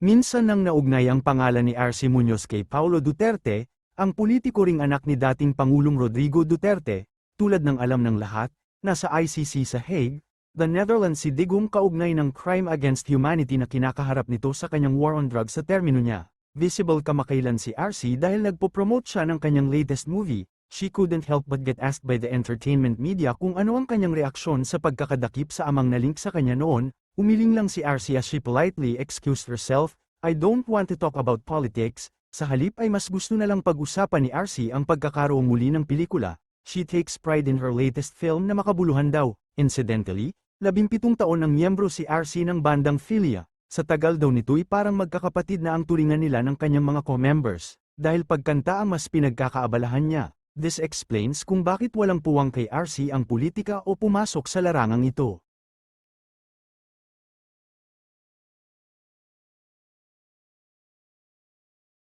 Minsan nang naugnay ang pangalan ni RC Muñoz kay Paulo Duterte, ang politiko ring anak ni dating Pangulong Rodrigo Duterte, tulad ng alam ng lahat, nasa ICC sa Hague, the Netherlands si Digong kaugnay ng crime against humanity na kinakaharap nito sa kanyang war on drugs sa termino niya. Visible kamakailan si RC dahil nagpo-promote siya ng kanyang latest movie, she couldn't help but get asked by the entertainment media kung ano ang kanyang reaksyon sa pagkakadakip sa amang na link sa kanya noon, umiling lang si RC as she politely excused herself, I don't want to talk about politics, sa halip ay mas gusto na lang pag-usapan ni RC ang pagkakaroong muli ng pelikula, she takes pride in her latest film na makabuluhan daw, incidentally, labimpitong taon ang miyembro si RC ng bandang Philia, sa tagal daw nito'y parang magkakapatid na ang turingan nila ng kanyang mga co-members, dahil pagkanta ang mas pinagkakaabalahan niya. This explains kung bakit walang puwang kay RC ang politika o pumasok sa larangang ito.